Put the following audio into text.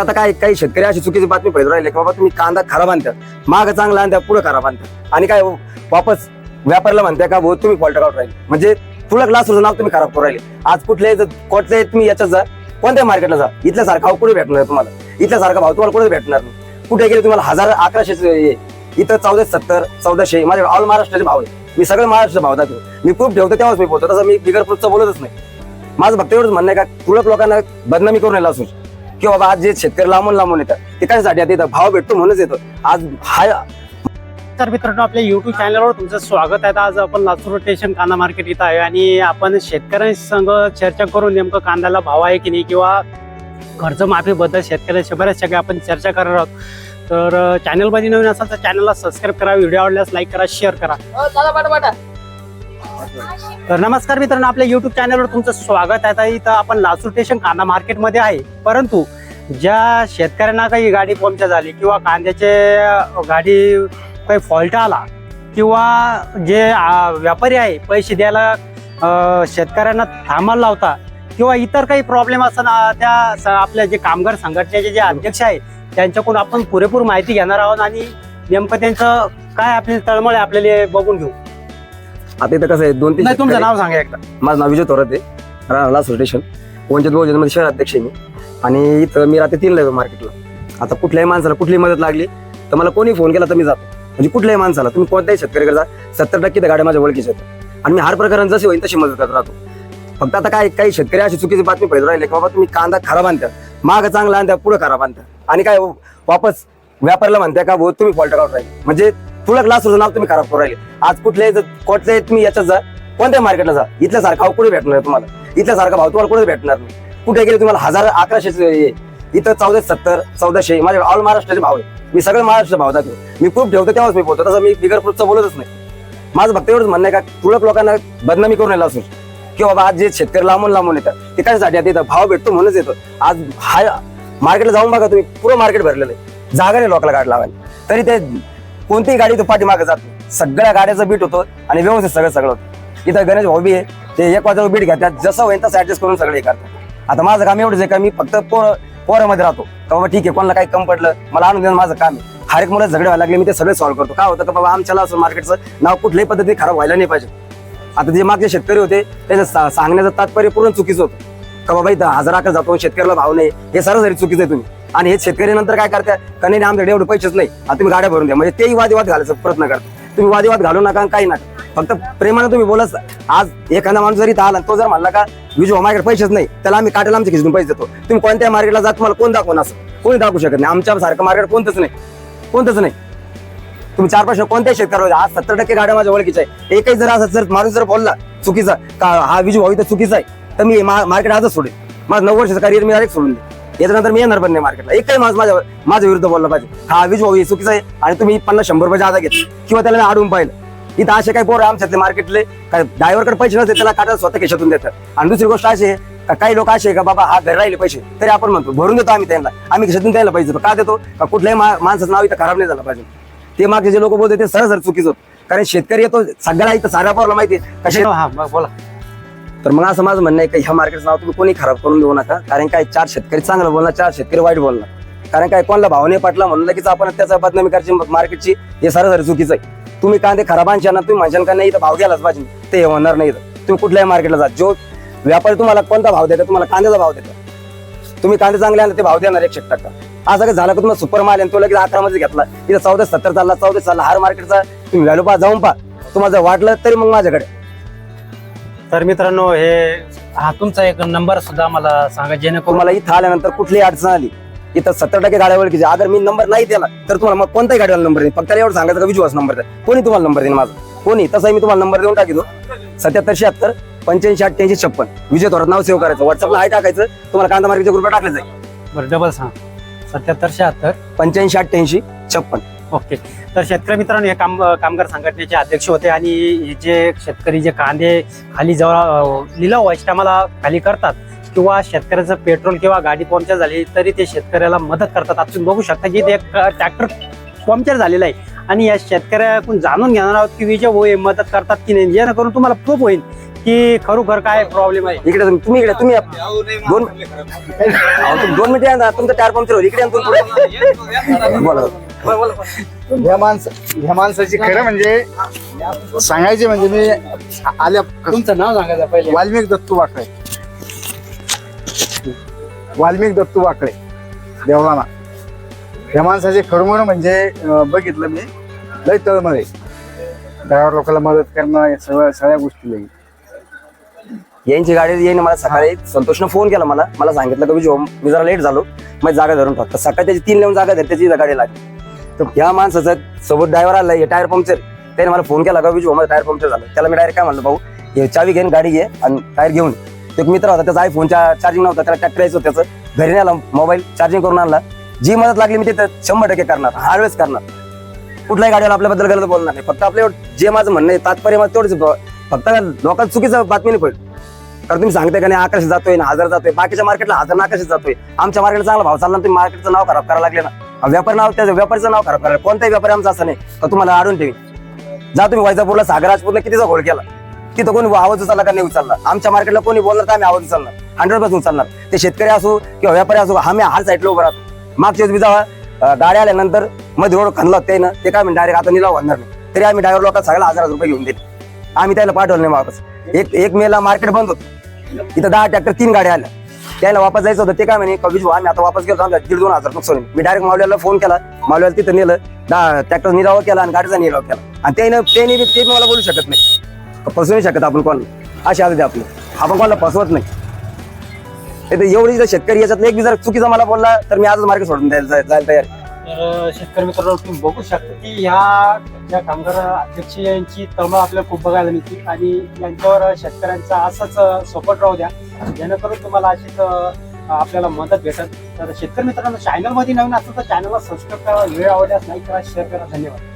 आता काय काही शेतकरी अशी चुकीची बातमी पडत राहिले की बाबा तुम्ही कांदा खराब आणतात माग चांगला आणता पुढे खराब आणतात आणि काय वापस व्यापाऱ्याला म्हणताय का भाऊ तुम्ही फॉल्ट काढून राहिले. म्हणजे तुला ग्लासचं नाव तुम्ही खराब करू राहिले. आज कुठल्याही जर- कुठल्याही तुम्ही याच्यात जा कोणत्या मार्केटला जा इथल्या सारखा भाव कुठे भेटणार तुम्हाला? इथल्या सारखा भाव तुम्हाला कुठे भेटणार नाही? कुठे गेले तुम्हाला हजार अकराशे इथं चौदा सत्तर चौदाशे माझे ऑल महाराष्ट्राचे भाव आहे मी सगळे महाराष्ट्र भाव दाखवतो मी प्रूफ ठेवतो तेव्हाच मी बोलतो. तसं मी बिगर प्रूफचं बोलतच नाही. माझं फक्त एवढंच म्हणणं आहे का तुळक लोकांना बदनामी करून यायला असू की बाबा आज जे शेतकरी लांबून लांबून येतात ते कशासाठी येतात भाव भेटतो म्हणूनच येतो. आज हा तर मित्रांनो आपल्या युट्यूब चॅनलवर तुमचं स्वागत आहे. आज आपण लातूर स्टेशन कांदा मार्केट इथं आहे आणि आपण शेतकऱ्यांसंग चर्चा करून नेमकं कांद्याला भाव आहे की नाही किंवा कर्जमाफीबद्दल शेतकऱ्यांच्या बऱ्याच सगळ्या आपण चर्चा करणार आहोत. तर चॅनलमध्ये नवीन असाल तर चॅनलला सबस्क्राईब करा. व्हिडिओ आवडल्यास लाईक करा शेअर करा. तर नमस्कार मित्रांनो आपल्या युट्यूब चॅनलवर तुमचं स्वागत आहे. इथं आपण लासूर स्टेशन कांदा मार्केटमध्ये आहे. परंतु ज्या शेतकऱ्यांना काही गाडी पंक्चर झाली किंवा कांद्याचे गाडी काही फॉल्ट आला किंवा जे व्यापारी आहे पैसे द्यायला शेतकऱ्यांना थांबायला लावता किंवा इतर काही प्रॉब्लेम असताना त्या स- आपल्या जे कामगार संघटनेचे जे अध्यक्ष आहे त्यांच्याकडून आपण पुरेपूर माहिती घेणार आहोत आणि नेमकं त्यांचं काय आपली तळमळ आहे आपल्याला बघून घेऊ. आता इथं कसं आहे दोन तीन नाही तुमचं शेतकरी- नाव सांगा एकदा. माझं नाव विजय थोरात आहे. राहणार स्टेशन. वंचित बहुजनमध्ये शहर अध्यक्ष आहे मी. आणि इथं मी रात्री तीनला येतो मार्केटला. आता कुठल्याही माणसाला कुठली मदत लागली तर मला कोणी फोन केला तर मी जातो. म्हणजे कुठल्याही माणसाला तुम्ही कोणत्याही शेतकऱ्याकडे जा सत्तर टक्के त्या गाड्या माझ्या ओळखीच्या आहेत. आणि मी हर प्रकारानं जशी होईल तशी मदत करत राहतो. फक्त आता काय काही शेतकरी अशी चुकीची बातमी फैलू राहिले की बाबा तुम्ही कांदा खराब आणतात माग चांगला आणत्या पुढे खराब आणतात आणि काय वापस व्यापाऱ्याला म्हणताय का भाऊ तुम्ही फॉल्ट काढून राहिले. म्हणजे तुला ग्लासचं नाव तुम्ही खराब करू राहिले. आज कुठल्याही जर- कुठल्याही तुम्ही याच्यात जा कोणत्या मार्केटला जा इथल्या सारखा भाव कुठे भेटणार तुम्हाला? इथल्या सारखा भाव तुम्हाला कुठे भेटणार नाही? कुठे गेले तुम्हाला हजार अकराशे इथं चौदा सत्तर चौदाशे माझे ऑल महाराष्ट्राचे भाव आहे. मी सगळे महाराष्ट्र भाव दाखवतो. मी प्रूफ ठेवतो तेव्हाच मी बोलतो. तसं मी बिगर प्रूफचं बोलतच नाही. माझं फक्त एवढंच म्हणणं आहे का तुळक लोकांना बदनामी करून यायला असून की बाबा आज जे शेतकरी लांबून लांबून येतात ते कशासाठी येतात? भाव भेटतो म्हणूनच येतो. आज हा मार्केटला जाऊन बघा तुम्ही. पुरं मार्केट भरलेलं आहे. जागा नाही लोकांना गाड लावायला. तरी ते कोणतीही गाडी तो पाठीमागे जात नाही. सगळ्या गाड्याचं बीट होतो आणि व्यवस्थित सगळं सगळं होतं. इथं गणेश हॉबी आहे. ते एक वाजता बीट घेतात. जसं होईल तसं ऍडजस्ट करून सगळे हे करतात. आता माझं काम एवढंच आहे का मी फक्त पोर पोरामध्ये राहतो. का बाबा ठीक आहे कोणाला काही कम पडलं मला आणून देणं माझं काम आहे. हर एक मुलं झगडे व्हायला लागले मी ते सगळे सॉल्व्ह करतो. काय होतं का बाबा आमच्याला असं मार्केटचं नाव कुठल्याही पद्धती खराब व्हायला नाही पाहिजे. आता जे मागचे शेतकरी होते त्याचं सांगण्याचं तात्पर्य पूर्ण चुकीचं होतं. का बाबा इथं हजार अकरा जातो शेतकऱ्याला भाव नाही. हे सरासरी चुकीचं आहे तुम्ही. आणि हे शेतकरी नंतर काय करतात? का नाही आमच्याकडे एवढे पैसेच नाही. आता तुम्ही गाड्या भरून द्या. म्हणजे तेही वादविवाद घालायचा प्रयत्न करता तुम्ही वादविवाद घालू नका काही नका. फक्त प्रेमाने तुम्ही बोलत आज एखादा माणूस जरी आला तो जर म्हणला का विजू हो, माझ्याकडे पैसेच नाही त्याला आम्ही काटेला आमचे खिचून पैसे देतो. तुम्ही कोणत्या मार्केटला जात तुम्हाला कोण दाखवून असं कोणी दाखवू शकत नाही. आमच्या सारखं मार्केट कोणतंच नाही. कोणतंच नाही. तुम्ही चार पाच कोणत्या शेतकऱ्यावर आज सत्तर टक्के गाड्या माझ्या ओळखीच्या आहे एकही जर असं जर माणूस जर बोलला चुकीचा का हा विजू भाऊ तर चुकीचा आहे. तर मी मार्केट आजच सोडेल माझं नऊ वर्षाचं करिअर मी डायरेक्ट सोडून दे याच्यानंतर मी येणार पण नाही मार्केटला एकही माणूस माझ्या माझ्या विरुद्ध बोलला पाहिजे. हा विजू भाऊ हे चुकीचा आहे आणि तुम्ही पन्नास शंभर रुपये जादा घेत किंवा त्याला आडून पाहिलं. इथं असे काही पोरं आमच्यातले मार्केटले काय ड्रायव्हरकडे पैसे नसते त्याला काटा स्वतः खिशातून देतात. आणि दुसरी गोष्ट अशी आहे का काही लोक असे का बाबा हा घर राहिले पैसे. तरी आपण म्हणतो भरून देतो आम्ही त्यांना. आम्ही खिशातून द्यायला पाहिजे का देतो? का कुठल्याही माणसाचं नाव इथं खराब नाही झालं पाहिजे. ते मागे जे लोक बोलते ते सरळ चुकीचं होतं. कारण शेतकरी येतो सगळ्या इथं साऱ्या पोरला माहिती कसे हा बोला. तर मग असं माझं म्हणणं आहे की ह्या मार्केटचं नाव तुम्ही कोणी खराब करून देऊ नका. कारण काय चार शेतकरी चांगलं बोलणार चार शेतकरी वाईट बोलणार कारण काय कोणाला भाव नाही पटला म्हणून लगेच आपण त्याचा बदनामी करायची मार्केटची हे सरासरी चुकीचं आहे. तुम्ही कांदे खराब आणशा ना तुम्ही म्हणशाल का नाही इथं भाव घ्यायलाच पाहिजे. ते होणार नाही तुम्ही कुठल्याही मार्केटला जा. जो व्यापारी तुम्हाला कोणता भाव देतात तुम्हाला कांद्याचा भाव देतात तुम्ही कांदे चांगले आणले ते भाव देणार एकशे टक्का. असं काय झालं का तुम्हाला सुपर माल आणि तो लगेच अकरा मध्ये घेतला. इथं चौदा सत्तर चालला चौदा चालला हर मार्केटचा तुम्ही व्हॅल्यू पा जाऊन पा तुम्हाला जर वाटलं तरी मग माझ्याकडे. तर मित्रांनो हे हा तुमचा एक नंबर सुद्धा मला सांगा जेणेकरून तुम्हाला इथं आल्यानंतर कुठलीही अडचण आली इथं सत्तर टक्के गाड्या ओळखीचे. अगर मी नंबर नाही दिला तर तुम्हाला मग कोणत्याही गाडीला नंबर देईन. फक्त त्याला एवढं सांगायचं का विश्वास नंबर द्या. कोणी तुम्हाला नंबर देईन माझा? कोणी? तसाही मी तुम्हाला नंबर देऊन टाकितो. सत्याहत्तर शहात्तर पंच्याऐंशी अठ्ठ्याऐंशी छप्पन. विजय थोरात नाव सेव्ह करायचं. व्हॉट्सअपला हाय टाकायचं. तुम्हाला कांदा मार्केटच्या ग्रुपला टाकलं जाईल बरं डबल सांग. सत्याहत्तर शहात्तर पंच्याऐंशी अठ्ठ्याऐंशी छप्पन. ओके. तर शेतकरी मित्रांनो हे काम कामगार संघटनेचे अध्यक्ष होते आणि हे जे शेतकरी जे कांदे खाली जवळ लिलाव व्हायच्या टायमाला खाली करतात. किंवा शेतकऱ्याचं पेट्रोल किंवा गाडी पंक्चर झाली तरी ते शेतकऱ्याला मदत करतात. आपण बघू शकता की ते ट्रॅक्टर पंक्चर झालेलं आहे. आणि या शेतकऱ्याकडून जाणून घेणार आहोत की विजय भाऊ हे मदत करतात की नाही. जेणेकरून तुम्हाला प्रूफ होईल की खरोखर काय प्रॉब्लेम आहे. इकडे तुम्ही तुम्ही इकडे तुम्ही या. दोन अहो, तुम्ही दोन मिनिटं या ना. तुमचं टायर पंक्चर होईल. इकडे या ना. बोला. ह्या माणस ह्या माणसाची खरं म्हणजे सांगायचे म्हणजे मी आल्या तुमचं नाव सांगायचं पहिले. वाल्मिक दत्तू वाकळे. वाल्मिक दत्तू वाकळे देवळाना ह्या माणसाचे खरं म्हणजे बघितलं मी लय तळमळे. ड्रायव्हर लोकांना मदत करणं या सगळ्या सगळ्या गोष्टी लई यांची गाडी येईन मला सकाळी. संतोषनं फोन केला मला. मला सांगितलं की विजय मी जरा लेट झालो. मग जागा धरून टाकतो सकाळी त्याची तीन लावून जागा धरते त्याची गाडी लागली. तर या माणसाचं सोबत ड्रायव्हर आला हे टायर पंक्चर त्याने मला फोन केला का माझं टायर पंक्चर झालं. त्याला मी डायरेक्ट काय म्हणलं भाऊ हे चावी घेऊन गाडी घे आणि टायर घेऊन. तो एक मित्र होता त्याचा आयफोनच्या चार्जिंग नव्हता त्याला ट्रॅक्टर यायचं त्याचं. घरी आला मोबाईल चार्जिंग करून आणला. जी मदत लागली मी तिथं शंभर टक्के करणार हरवेळेस करणार. कुठल्याही गाडीला आपल्याबद्दल गलत बोलणार नाही. फक्त आपलं जे माझं म्हणणं आहे तात्पर्य माझं तेवढंच फक्त लोकांना चुकीचं बातमी नाही पडेल कारण तुम्ही सांगताय का नाही आकाश जातोय ना हजार जातोय. बाकीच्या मार्केटला हजार ना आकाश जातोय. आमच्या मार्केटला चांगला भाव चालला ना तुम्ही मार्केटचं नाव खराब करायला लागले ना. व्यापार नाव त्याचं व्यापारीचं नाव खराब करायला कोणताही व्यापारी आमचा असं नाही. का तुम्हाला आडून ठेवी जा तुम्ही वैजापूरला सागराजपूरला कितीचा घोळ केला? तिथं कोणी आवाज उचलला का नाही उचलला? आमच्या मार्केटला कोणी बोलणार तर आम्ही आवाज उचलणार. हंड्रेड पर्सेंट उचलणार. ते शेतकरी असो किंवा व्यापारी असो आम्ही हार साईडला उभं राहतो. मागच्या दिवस जेव्हा गाडी गाड्या आल्यानंतरमध्ये रोड खणला ते ना ते काय म्हणजे डायरेक्ट आता निलाव होणार नाही. तरी आम्ही ड्रायव्हर लोकांना सगळ्या हजार हजार रुपये घेऊन दिले. आम्ही त्याला पाठवलं नाही वापस एक एक मेला मार्केट बंद होतं. इथं दहा ट्रॅक्टर तीन गाड्या आल्या. त्याला वापस जायचं होतं ते काय म्हणे कवीज आम्ही आता वापस गेलो आमच्या दीड दोन हजार नुकसान मी डायरेक्ट मावल्याला फोन केला. मावल्याला तिथं नेलं दहा ट्रॅक्टर निराव केला आणि गाडीचा निराव केला. आणि त्याने त्याने बी- ते मला बोलू शकत नाही. फसवू नाही शकत आपण कोण अशी आदत आपली. आपण कोणाला फसवत नाही. तर एवढी जर शेतकरी याच्यात एक बी जर चुकीचा मला बोलला तर मी आजच मार्ग सोडून द्यायला जायला तयार आहे. तर शेतकरी मित्रांनो तुम्ही बघू शकता की ह्या ज्या कामगार अध्यक्ष यांची तळमळ आपल्याला खूप बघायला मिळते आणि यांच्यावर शेतकऱ्यांचा असाच सपोर्ट राहू द्या. जेणेकरून तुम्हाला अशीच आपल्याला मदत भेटत तर शेतकरी मित्रांनो चॅनलमध्ये नवीन असेल तर चॅनलला सबस्क्राईब करा वेळ आवडल्यास लाईक करा शेअर करा. धन्यवाद.